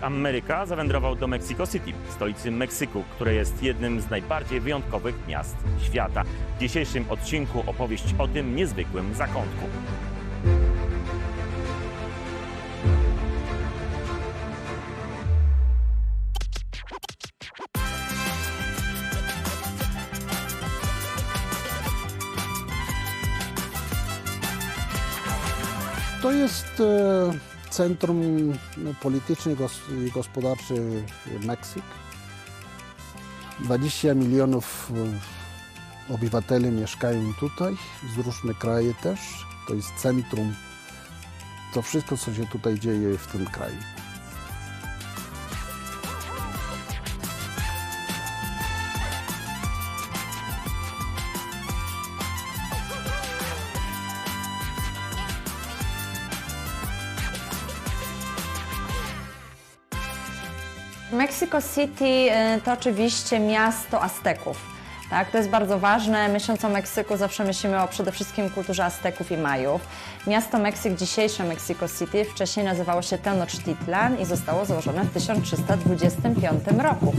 Ameryka zawędrował do Mexico City, stolicy Meksyku, które jest jednym z najbardziej wyjątkowych miast świata. W dzisiejszym odcinku opowieść o tym niezwykłym zakątku. To jest e, centrum polityczne i gos- i gospodarcze Meksyk. 20 milionów e, obywateli mieszkają tutaj, z różnych krajów też. To jest centrum, to wszystko, co się tutaj dzieje w tym kraju. Mexico City y, to oczywiście miasto Azteków. Tak, to jest bardzo ważne. Myśląc o Meksyku, zawsze myślimy o przede wszystkim kulturze Azteków i Majów. Miasto Meksyk, dzisiejsze Mexico City, wcześniej nazywało się Tenochtitlan i zostało założone w 1325 roku.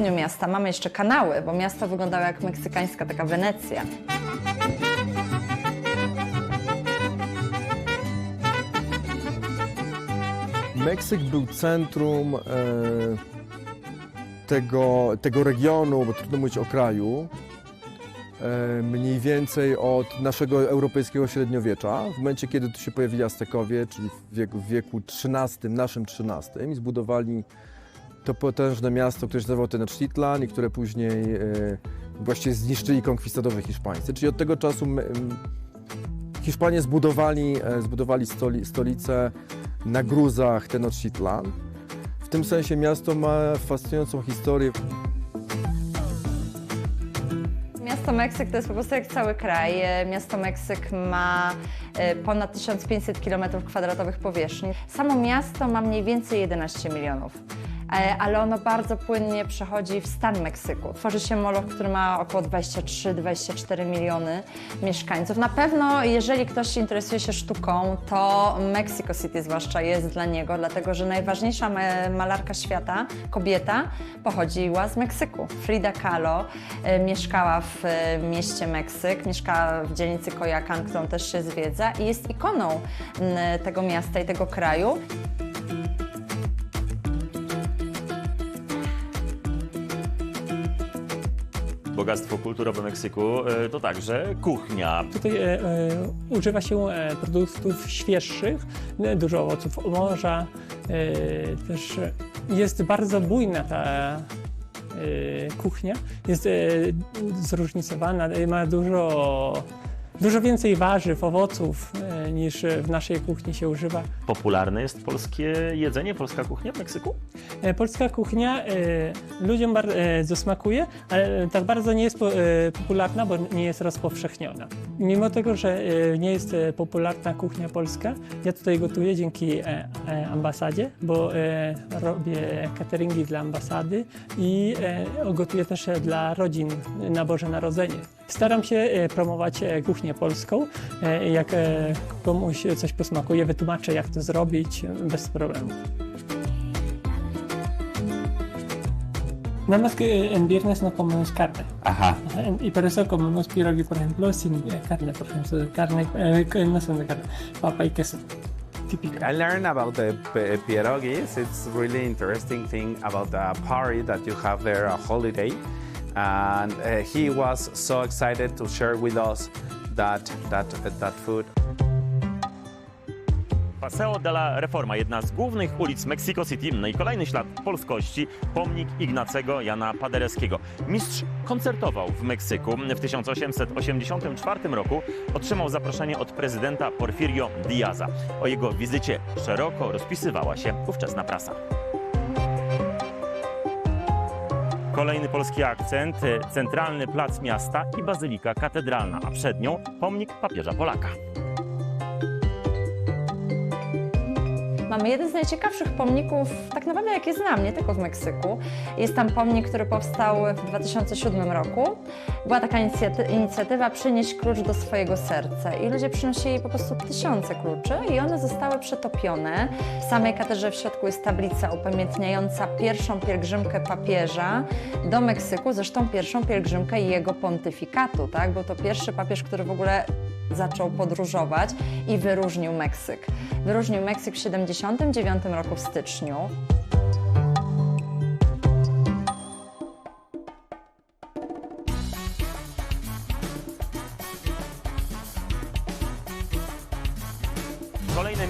Południu miasta mamy jeszcze kanały, bo miasto wyglądało jak meksykańska taka Wenecja. Meksyk był centrum e, tego, tego regionu, bo trudno mówić o kraju, e, mniej więcej od naszego europejskiego średniowiecza. W momencie, kiedy tu się pojawili Aztekowie, czyli w wieku, w wieku XIII, naszym XIII, i zbudowali to potężne miasto, które się nazywało Tenochtitlan i które później właściwie zniszczyli konkwistadorowie hiszpańscy. Czyli od tego czasu Hiszpanie zbudowali, e, zbudowali stoli, stolicę na gruzach Tenochtitlan. W tym sensie miasto ma fascynującą historię. Miasto Meksyk to jest po prostu jak cały kraj. E, Miasto Meksyk ma ponad 1500 km2 powierzchni. Samo miasto ma mniej więcej 11 milionów. E, Ale ono bardzo płynnie przechodzi w stan Meksyku. Tworzy się moloch, który ma około 23-24 miliony mieszkańców. Na pewno, jeżeli ktoś interesuje się sztuką, to Mexico City zwłaszcza jest dla niego, dlatego że najważniejsza ma- malarka świata, kobieta, pochodziła z Meksyku. Frida Kahlo e, mieszkała w e, mieście Meksyk, mieszkała w dzielnicy Coyoacán, którą też się zwiedza i jest ikoną tego miasta i tego kraju. Bogactwo kulturowe Meksyku e, to także kuchnia. Tutaj e, e, używa się e, produktów świeższych, dużo owoców morza. E, też jest bardzo bujna ta e, kuchnia. Jest e, zróżnicowana, ma dużo, dużo więcej warzyw, owoców e, niż w naszej kuchni się używa. Popularne jest polskie jedzenie, polska kuchnia w Meksyku? E, Polska kuchnia e, ludziom bardzo smakuje, ale tak bardzo nie jest po, e, popularna, bo nie jest rozpowszechniona. Mimo tego, że e, nie jest e, popularna kuchnia polska, ja tutaj gotuję dzięki e, e, ambasadzie, bo e, robię cateringi dla ambasady i gotuję też dla rodzin na Boże Narodzenie. Staram się promować kuchnię polską. Jak komuś coś posmakuje, wytłumaczę jak to zrobić bez problemu. Nada más que en viernes no comemos carne. Ajá. Ajá, Y por eso comemos pierogi, por ejemplo, sin carne, por ejemplo, de carne, eh, no son de carne, papa y queso. Típico. I learned about the p- pierogis. It's really interesting thing about the party that you have there, a holiday. And uh, he was so excited to share with us that that that food. Paseo de la Reforma, jedna z głównych ulic Mexico City, no i kolejny ślad polskości, pomnik Ignacego Jana Paderewskiego. Mistrz koncertował w Meksyku. W 1884 roku otrzymał zaproszenie od prezydenta Porfirio Diaza. O jego wizycie szeroko rozpisywała się ówczesna prasa. Kolejny polski akcent, centralny plac miasta i bazylika katedralna, a przed nią pomnik papieża Polaka. Mamy jeden z najciekawszych pomników, tak naprawdę jakie znam, nie tylko w Meksyku. Jest tam pomnik, który powstał w 2007 roku. Była taka inicjaty- inicjatywa Przynieść klucz do swojego serca i ludzie przynosili po prostu tysiące kluczy i one zostały przetopione. W samej katedrze w środku jest tablica upamiętniająca pierwszą pielgrzymkę papieża do Meksyku, zresztą pierwszą pielgrzymkę jego pontyfikatu, tak? Był to pierwszy papież, który w ogóle zaczął podróżować i wyróżnił Meksyk. Wyróżnił Meksyk w 79 roku w styczniu.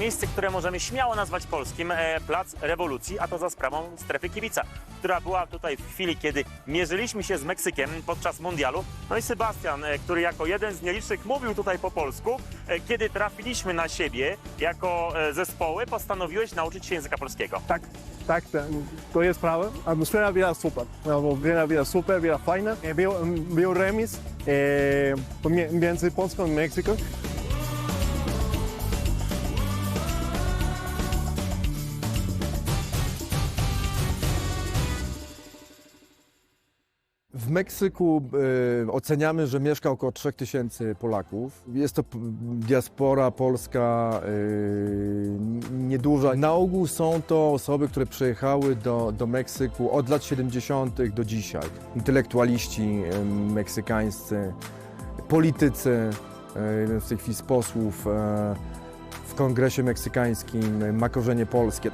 Miejsce, które możemy śmiało nazwać polskim, e, Plac Rewolucji, a to za sprawą strefy kibica, która była tutaj w chwili, kiedy mierzyliśmy się z Meksykiem podczas mundialu. No i Sebastian, e, który jako jeden z nielicznych mówił tutaj po polsku, e, kiedy trafiliśmy na siebie jako zespoły, postanowiłeś nauczyć się języka polskiego. Tak, tak, ten- to jest prawda. Atmosfera była super. Atmosfera była super, była fajna. Był, był remis e, między Polską i Meksykiem. W Meksyku e, oceniamy, że mieszka około 3000 Polaków. Jest to diaspora polska n- nieduża. Na ogół są to osoby, które przyjechały do, do Meksyku od lat 70. do dzisiaj. Intelektualiści e, meksykańscy, politycy, e, jeden z tych posłów e, w kongresie meksykańskim ma korzenie polskie.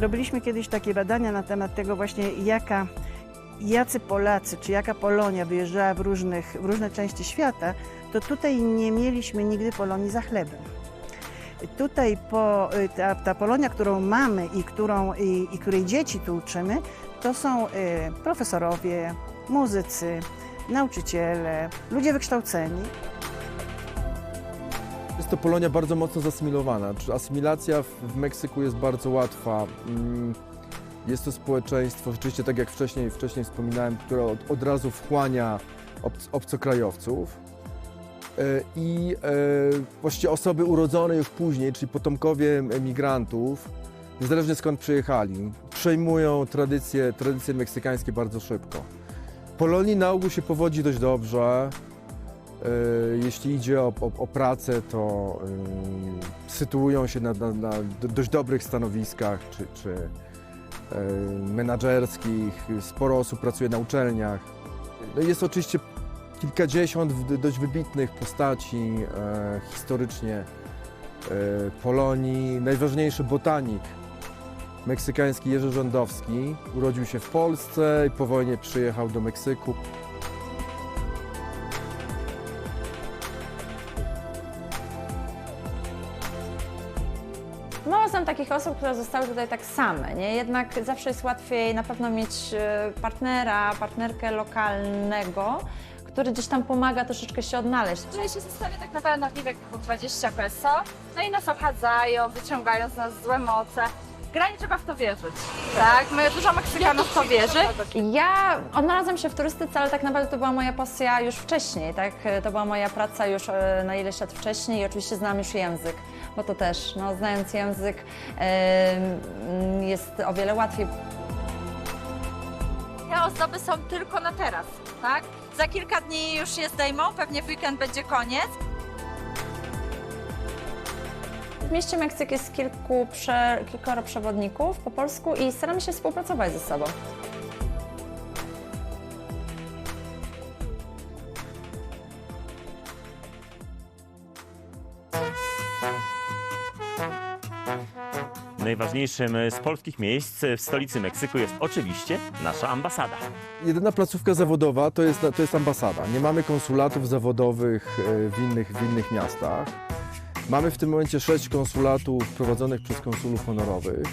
Robiliśmy kiedyś takie badania na temat tego właśnie, jaka, jacy Polacy, czy jaka Polonia wyjeżdżała w, różnych, w różne części świata, to tutaj nie mieliśmy nigdy Polonii za chlebem. Tutaj po, y, ta, ta Polonia, którą mamy i, którą, i, i której dzieci tu uczymy, to są y, profesorowie, muzycy, nauczyciele, ludzie wykształceni. Jest to Polonia bardzo mocno zasymilowana. Asymilacja w, Meksyku jest bardzo łatwa. Mm, Jest to społeczeństwo, rzeczywiście tak jak wcześniej, wcześniej wspominałem, które od, od razu wchłania obc, obcokrajowców. E, I e, właściwie osoby urodzone już później, czyli potomkowie emigrantów, niezależnie skąd przyjechali, przejmują tradycje, tradycje meksykańskie bardzo szybko. Polonii na ogół się powodzi dość dobrze. E, Jeśli idzie o, o, o pracę, to y, sytuują się na, na, na do- dość dobrych stanowiskach czy, czy y, menadżerskich. Sporo osób pracuje na uczelniach. No jest oczywiście kilkadziesiąt dość wybitnych postaci e, historycznie e, Polonii. Najważniejszy botanik meksykański Jerzy Rządowski urodził się w Polsce i po wojnie przyjechał do Meksyku. Takich osób, które zostały tutaj tak same, nie? Jednak zawsze jest łatwiej na pewno mieć e, partnera, partnerkę lokalnego, który gdzieś tam pomaga troszeczkę się odnaleźć. Jeżeli się zostawia tak naprawdę na piwek po 20 peso, no i nas obchadzają, wyciągają z nas złe moce. Gra nie trzeba w to wierzyć, tak? My, dużo Meksykanów w to wierzy. Ja odnalazłam się w turystyce, ale tak naprawdę to była moja pasja już wcześniej, tak? To była moja praca już e, na ileś lat wcześniej i oczywiście znam już język, bo to też, no, znając język jest o wiele łatwiej. Te ozdoby są tylko na teraz, tak? Za kilka dni już je zdejmą, pewnie w weekend będzie koniec. W mieście Meksyk jest kilku prze, kilkoro przewodników po polsku i staramy się współpracować ze sobą. Najważniejszym z polskich miejsc w stolicy Meksyku jest oczywiście nasza ambasada. Jedyna placówka zawodowa to jest, to jest ambasada. Nie mamy konsulatów zawodowych e, w innych, w innych miastach. Mamy w tym momencie sześć konsulatów prowadzonych przez konsulów honorowych.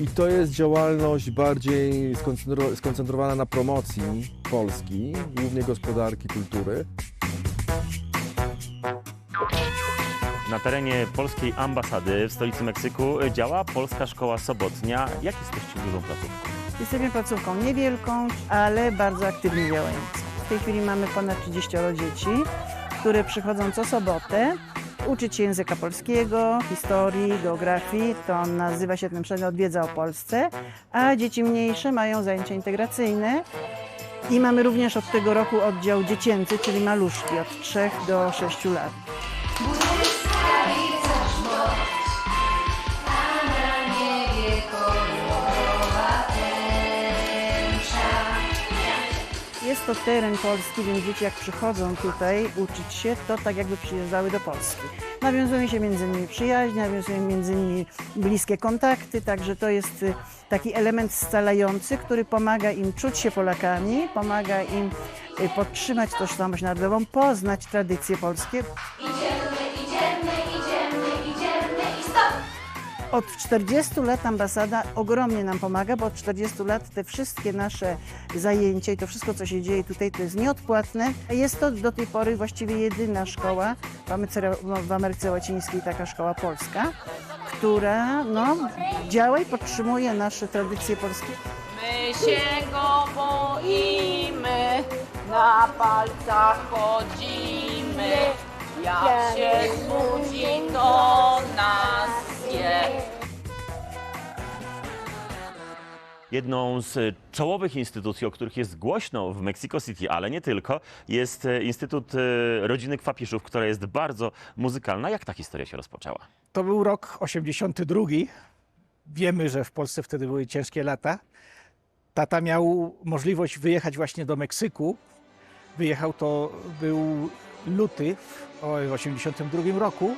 I to jest działalność bardziej skoncentro- skoncentrowana na promocji Polski, głównie gospodarki, kultury. Na terenie polskiej ambasady w stolicy Meksyku działa Polska Szkoła Sobotnia. Jak jesteście dużą placówką? Jesteśmy placówką niewielką, ale bardzo aktywnie działającą. W tej chwili mamy ponad 30 dzieci, które przychodzą co sobotę uczyć się języka polskiego, historii, geografii. To nazywa się ten przedmiot Wiedza o Polsce, a dzieci mniejsze mają zajęcia integracyjne. I mamy również od tego roku oddział dziecięcy, czyli maluszki od 3 do 6 lat. Jest to teren polski, więc dzieci jak przychodzą tutaj uczyć się, to tak jakby przyjeżdżały do Polski. Nawiązuje się między nimi przyjaźń, nawiązuje między nimi bliskie kontakty, także to jest y, taki element scalający, który pomaga im czuć się Polakami, pomaga im y, podtrzymać tożsamość narodową, poznać tradycje polskie. Od 40 lat ambasada ogromnie nam pomaga, bo od 40 lat te wszystkie nasze zajęcia i to wszystko, co się dzieje tutaj, to jest nieodpłatne. Jest to do tej pory właściwie jedyna szkoła w Ameryce, w Ameryce Łacińskiej, taka szkoła polska, która no, działa i podtrzymuje nasze tradycje polskie. My się go boimy, na palcach chodzimy. Jak się zbudzi, to nas. Jedną z czołowych instytucji, o których jest głośno w Mexico City, ale nie tylko, jest e, Instytut e, Rodziny Kwapiszów, która jest bardzo muzykalna. Jak ta historia się rozpoczęła? To był rok 82. Wiemy, że w Polsce wtedy były ciężkie lata. Tata miał możliwość wyjechać właśnie do Meksyku. Wyjechał to był luty w 82 roku.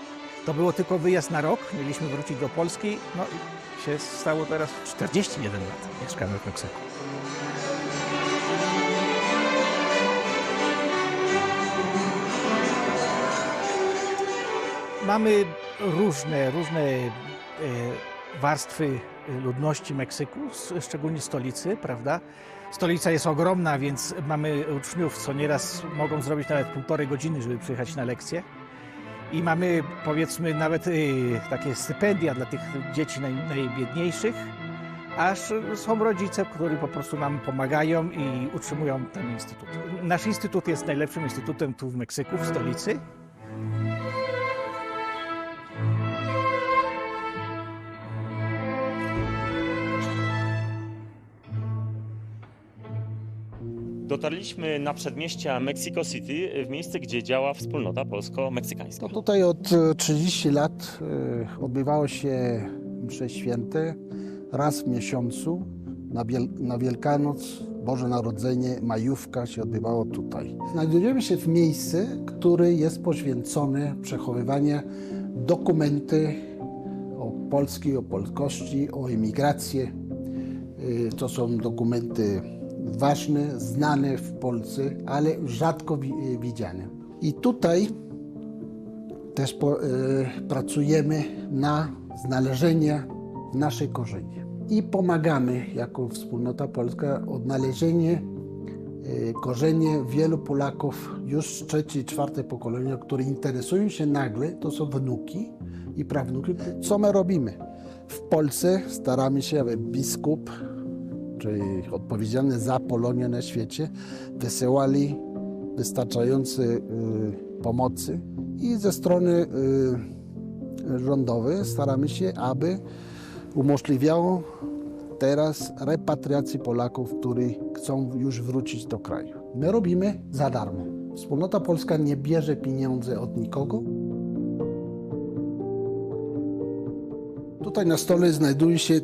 To było tylko wyjazd na rok. Mieliśmy wrócić do Polski. No i się stało teraz 41 lat. Mieszkamy w Meksyku. Mamy różne, różne e, warstwy ludności Meksyku, szczególnie stolicy, prawda? Stolica jest ogromna, więc mamy uczniów, co nieraz mogą zrobić nawet półtorej godziny, żeby przyjechać na lekcję. I mamy powiedzmy nawet y, takie stypendia dla tych dzieci naj, najbiedniejszych, aż są rodzice, którzy po prostu nam pomagają i utrzymują ten instytut. Nasz instytut jest najlepszym instytutem tu w Meksyku, w stolicy. Dotarliśmy na przedmieścia Mexico City, w miejsce, gdzie działa wspólnota polsko-meksykańska. No tutaj od e, 30 lat e, odbywało się msze święte raz w miesiącu. Na, na Wielkanoc, Boże Narodzenie, majówka się odbywało tutaj. Znajdujemy się w miejscu, które jest poświęcone przechowywaniu dokumenty o Polski, o polskości, o emigracji. Y, To są dokumenty ważne, znane w Polsce, ale rzadko y, widziane. I tutaj też po, y, pracujemy na znalezienie naszej korzeni. I pomagamy jako wspólnota polska odnalezienie y, korzenie wielu Polaków już trzecie i czwarte pokolenie, które interesują się nagle, to są wnuki i prawnuki. Co my robimy? W Polsce staramy się, aby biskup, czyli odpowiedzialny za Polonię na świecie, wysyłali wystarczające y, pomocy i ze strony y, rządowej staramy się, aby umożliwiało teraz repatriację Polaków, którzy chcą już wrócić do kraju. My robimy za darmo. Wspólnota Polska nie bierze pieniędzy od nikogo. Tutaj na stole znajduje się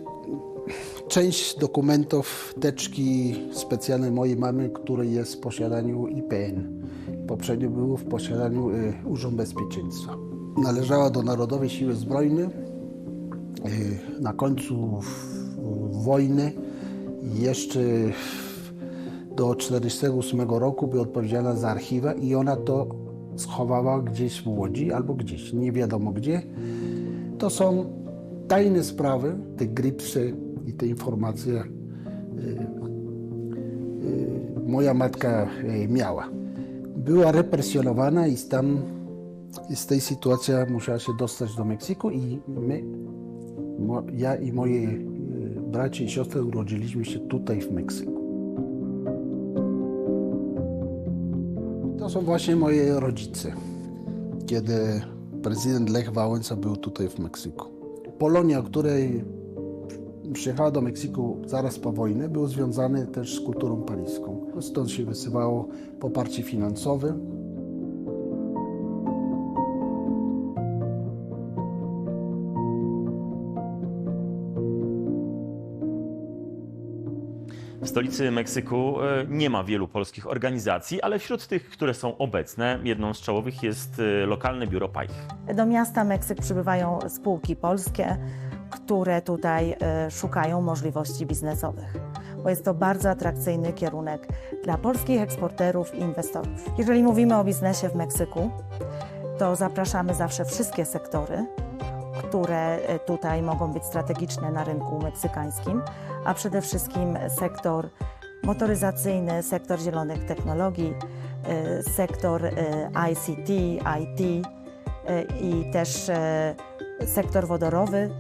część dokumentów teczki specjalnej mojej mamy, która jest w posiadaniu IPN. Poprzednio było w posiadaniu y, Urząd Bezpieczeństwa. Należała do Narodowej Siły Zbrojnej. Y, na końcu wojny jeszcze do 1948 roku była odpowiedzialna za archiwa i ona to schowała gdzieś w Łodzi albo gdzieś, nie wiadomo gdzie. To są tajne sprawy, te gripsy i te informacje y, y, moja matka y, miała. Była represjonowana i tam z tej sytuacji musiała się dostać do Meksyku i my, ja i moje bracia i siostry urodziliśmy się tutaj w Meksyku. To są właśnie moje rodzice, kiedy prezydent Lech Wałęsa był tutaj w Meksyku. Polonia, której przyjechała do Meksyku zaraz po wojnie, był związany też z kulturą paryską. Stąd się wysyłało poparcie finansowe. W stolicy Meksyku e, nie ma wielu polskich organizacji, ale wśród tych, które są obecne, jedną z czołowych jest e, lokalne biuro PAIH. Do miasta Meksyk przybywają spółki polskie, które tutaj e, szukają możliwości biznesowych, bo jest to bardzo atrakcyjny kierunek dla polskich eksporterów i inwestorów. Jeżeli mówimy o biznesie w Meksyku, to zapraszamy zawsze wszystkie sektory, które e, tutaj mogą być strategiczne na rynku meksykańskim, a przede wszystkim sektor motoryzacyjny, sektor zielonych technologii, e, sektor ICT, IT i też sektor wodorowy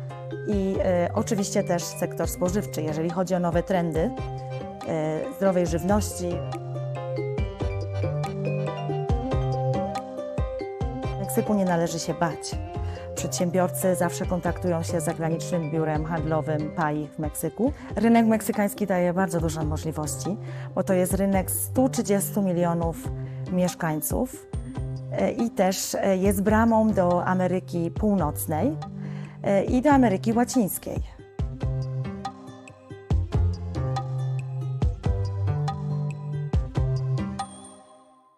i e, oczywiście też sektor spożywczy, jeżeli chodzi o nowe trendy e, zdrowej żywności. Meksyku nie należy się bać. Przedsiębiorcy zawsze kontaktują się z zagranicznym biurem handlowym PAI w Meksyku. Rynek meksykański daje bardzo duże możliwości, bo to jest rynek 130 milionów mieszkańców e, i też e, jest bramą do Ameryki Północnej i do Ameryki Łacińskiej.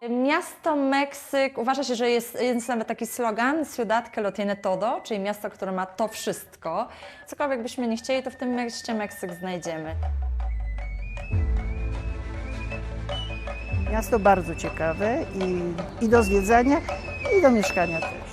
Miasto Meksyk, uważa się, że jest, jest nawet taki slogan Ciudad que lo tiene todo, czyli miasto, które ma to wszystko. Cokolwiek byśmy nie chcieli, to w tym mieście Meksyk znajdziemy. Miasto bardzo ciekawe i, i do zwiedzania, i do mieszkania też.